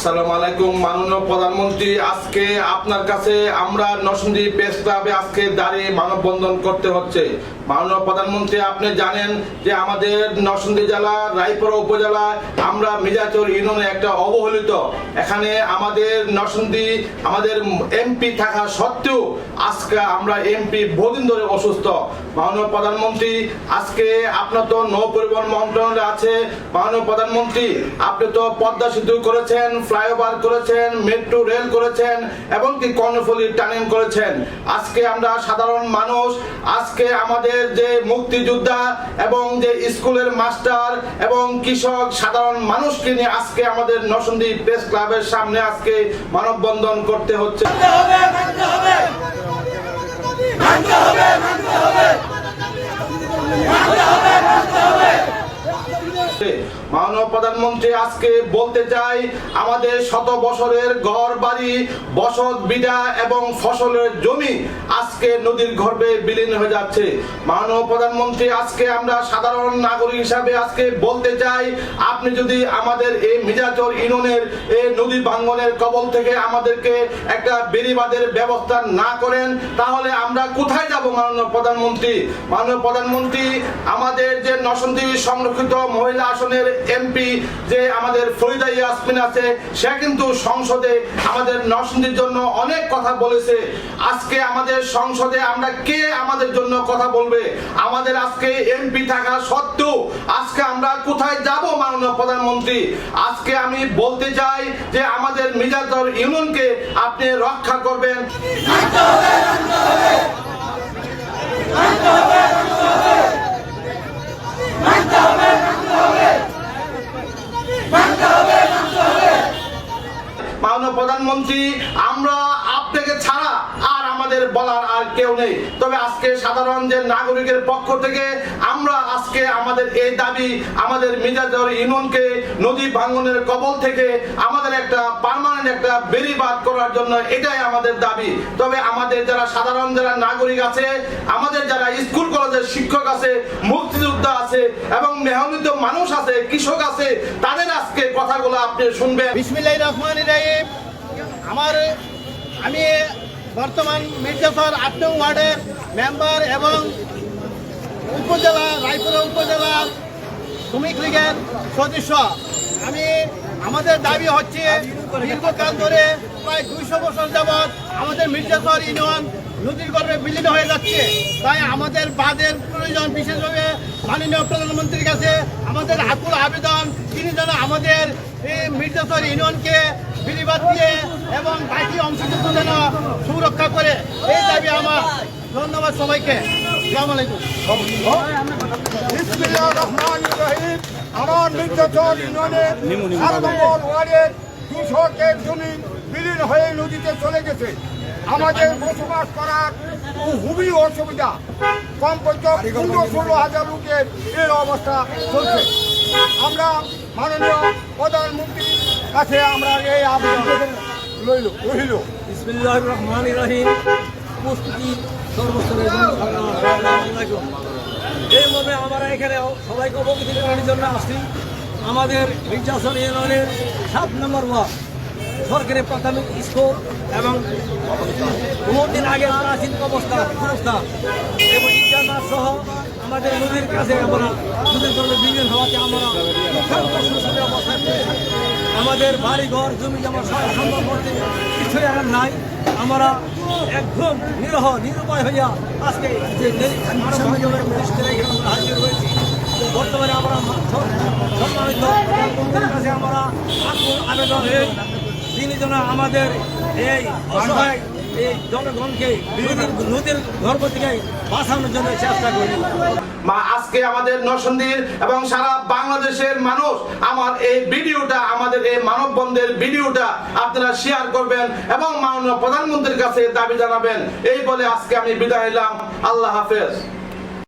আসসালামু আলাইকুম, মাননীয় প্রধানমন্ত্রী। আজকে আপনার কাছে আমরা নরসিংদী প্রেস ক্লাবে আজকে দাঁড়িয়ে মানববন্ধন করতে হচ্ছে। মাননীয় প্রধানমন্ত্রী, আপনি জানেন যে আমাদের নরসিংদী জেলা, রায়পুরা উপজেলায় আমরা মির্জাচর ইউনিয়নে একটা অবহেলিত। এখানে আমাদের নরসিংদী, আমাদের এমপি থাকা সত্ত্বেও আজকে আমরা এমপি বহুদিন ধরে অসুস্থ। মাননীয় প্রধানমন্ত্রী, আজকে আপনার তো নৌ পরিবহন মন্ত্রণালয় আছে। মাননীয় প্রধানমন্ত্রী, আপনি তো পদ্মা সেতু করেছেন ফ্লাইওভার করেছেন মেট্রো রেল করেছেন এবং কি কর্ণফুলী টানেল করেছেন। আজকে আমরা সাধারণ মানুষ, আজকে আমাদের যে মুক্তিযোদ্ধা এবং যে স্কুলের মাস্টার এবং কৃষক সাধারণ মানুষকে নিয়ে আজকে আমাদের নরসিংদী প্রেস ক্লাবের সামনে আজকে মানববন্ধন করতে হচ্ছে। মাননীয় প্রধানমন্ত্রী, আজকে বলতে চাই, আমাদের শত বছরের ঘর বাড়ি বসত বিডা এবং ফসলের জমি আজকে নদীর গর্ভে বিলীন হয়ে যাচ্ছে। মাননীয় প্রধানমন্ত্রী, আজকে আমরা সাধারণ নাগরিক হিসাবে আজকে বলতে চাই, আপনি যদি আমাদের এই মির্জাচর ইউনিয়নের, এই নদী ভাঙ্গনের কবল থেকে আমাদেরকে একটা বেড়িবাঁধের ব্যবস্থা না করেন, তাহলে আমরা কোথায় যাব মাননীয় প্রধানমন্ত্রী? মাননীয় প্রধানমন্ত্রী, আমাদের যে নরসিংদী সংরক্ষিত মহিলা আসনের এমপি যে আমাদের ফরিদা ইয়াসমিন আছে, সে কিন্তু সংসদে আমাদের নরসিংদীর জন্য অনেক কথা বলেছে। আজকে আমাদের সংসদে আমরা কে আমাদের জন্য কথা বলবে? আমাদের আজকে এমপি থাকা সত্ত্বেও আজকে আমরা কোথায় যাব, মাননীয় প্রধানমন্ত্রী? আজকে আমি বলতে চাই যে আমাদের মির্জাচর ইউনিয়নকে আপনি রক্ষা করবেন মাননীয় প্রধানমন্ত্রী, আমরা আপনাকে ছাড়া আর আমাদের বলার আর কেউ নেই। তবে আজকে সাধারণ যে নাগরিকের পক্ষ থেকে আমরা আজকে আমাদের এই দাবি, আমাদের মির্জাচর ইউনিয়নকে নদী ভাঙ্গনের কবল থেকে আমাদের একটা পার্মানেন্ট একটা বেরিবাদ করার জন্য এটাই আমাদের দাবি। তবে আমাদের যারা সাধারণ যারা নাগরিক আছে, আমাদের যারা স্কুল কলেজের শিক্ষক আছে, মুক্তিযোদ্ধা আছে এবং মেহনত মানুষ আছে, কৃষক আছে, তাদের আজকে কথাগুলো আপনি শুনবেন। বিসমিল্লাহ রহমান রাহিম। আমার, আমি বর্তমান মির্জাফর আট নং ওয়ার্ডের মেম্বার এবং উপজেলা, রায়পুরা উপজেলার শ্রমিক লীগের সদস্য। আমি, আমাদের দাবি হচ্ছে, দীর্ঘকাল ধরে প্রায় দুইশো বছর যাবৎ আমাদের মির্জাফর ইউনিয়ন নদীর গর্ভে বিলীন হয়ে যাচ্ছে। তাই আমাদের বাদের প্রয়োজন বিশেষভাবে মাননীয় প্রধানমন্ত্রীর কাছে আমাদের আকুল আবেদন। তিনি যেন আমাদের এই মির্জাফর ইউনিয়নকে বিলিবাদ দিয়ে এবং বাকি অংশটুকু যেন সুরক্ষা করে। এই দাবি আমার। ধন্যবাদ সবাইকে। আমার ইউনিয়নের ওয়ার্ডের বিলীন হয়ে নদীতে চলে গেছে। আমাদের বসবাস করার খুবই অসুবিধা। কমপক্ষে পনেরো ষোলো হাজার লোকের এই অবস্থা চলছে। আমরা মাননীয় প্রধানমন্ত্রীর কাছে আমরা এই আবেদন লইল রহিল রহমান রহিম। উপস্থিতি সর্বস্তরের এইভাবে আমরা এখানে সবাইকে অবগত করার জন্য আসছি। আমাদের মির্জাসন ইউনিয়নের সাত নম্বর ওয়ার্ড। সরকারি প্রাথমিক স্কুল এবং বহুদিন আগে প্রাচীন অবস্থা অবস্থা। এবং ইজামাত সহ আমাদের নদীর কাছে আমরা নদীর জন্য বিলীন হওয়াতে আমরা আমাদের বাড়ি ঘর জমি জমা সম্ভব করতে কিছুই এখন নাই। আমরা একদম নিরহ, নিরুপায় হইয়া আজকে হাজির হয়েছি, বর্তমানে আমরা সম- সম্মানিত আমরা আবেদন। তিনি যেন আমাদের এই অসহায় এই জনগণকে নদীর গর্ভ থেকে বাঁচানোর জন্য চেষ্টা করি। মা, আজকে আমাদের নরসিংদীর এবং সারা বাংলাদেশের মানুষ আমার এই ভিডিওটা, আমাদের এই মানববন্ধের ভিডিওটা আপনারা শেয়ার করবেন এবং মাননীয় প্রধানমন্ত্রীর কাছে দাবি জানাবেন। এই বলে আজকে আমি বিদায় নিলাম। আল্লাহ হাফেজ।